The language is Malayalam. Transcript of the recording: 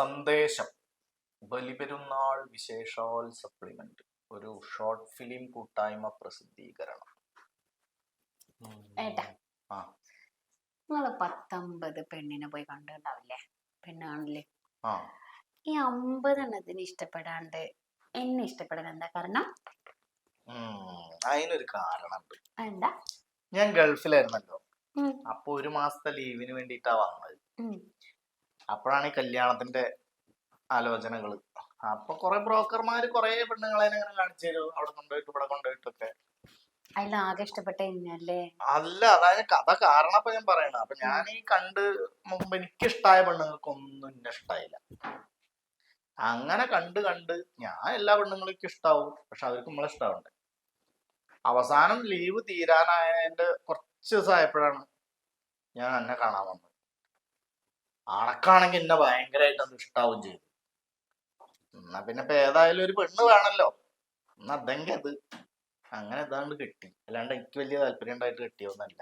സന്ദേശം. ബലിപെരുന്നാൾ വിശേഷാൽ സപ്ലിമെന്റ് ഒരു ഷോർട്ട് ഫിലിം കൂട്ടായ്മ പ്രസിദ്ധീകരണം. ഏട്ടാ. ആ. നിങ്ങൾ പത്തൊമ്പത് പെണ്ണിനെ പോയി കണ്ടിട്ടുണ്ടാവില്ലേ? പെണ്ണാണല്ലേ ആ. ഈ അമ്പതെണ്ണത്തിന് ഇഷ്ടപ്പെടാണ്ട് എന്നെ ഇഷ്ടപ്പെടാൻ എന്താ കാരണം? അതിനൊരു കാരണമുണ്ട്. എന്താ ഞാൻ ഗൾഫിലായിരുന്നല്ലോ. അപ്പൊ ഒരു മാസത്തെ ലീവിന് വേണ്ടിട്ടാ വന്നത്. അപ്പോഴാണ് ഈ കല്യാണത്തിന്റെ ആലോചനകൾ അപ്പൊ കുറെ ബ്രോക്കർമാര് കുറെ പെണ്ണുങ്ങളെ ഇങ്ങനെ കാണിച്ചു തരും. അവിടെ കൊണ്ടുപോയിട്ട് ഇവിടെ കൊണ്ടുപോയിട്ടൊക്കെ അതിൽ ആകെ ഇഷ്ടപ്പെട്ട അല്ല അതായത് കഥ കാരണം അപ്പൊ ഞാൻ പറയണ. അപ്പൊ ഞാൻ ഈ കണ്ട് മുമ്പ് എനിക്ക് ഇഷ്ടമായ പെണ്ണുങ്ങൾക്കൊന്നും എന്നെ ഇഷ്ടായില്ല. അങ്ങനെ കണ്ട് കണ്ട് ഞാൻ എല്ലാ പെണ്ണുങ്ങൾക്കും ഇഷ്ടാവും. പക്ഷെ അവർക്ക് നമ്മളെ ഇഷ്ടാവുണ്ട്. അവസാനം ലീവ് തീരാനായതിന്റെ കുറച്ച് ദിവസമായപ്പോഴാണ് ഞാൻ എന്നെ കാണാൻ വന്നത്. അണക്കാണെങ്കിൽ എന്നെ ഭയങ്കരമായിട്ട് അത് ഇഷ്ടാവും ചെയ്തു എന്നാ പിന്നെ ഇപ്പൊ ഏതായാലും ഒരു പെണ്ണ് വേണല്ലോ. എന്നാ അതെങ്കിൽ അത്. അങ്ങനെ ഇതാണ്ട് കിട്ടി. അല്ലാണ്ട് എനിക്ക് വലിയ താല്പര്യം ഉണ്ടായിട്ട് കിട്ടിയൊന്നല്ല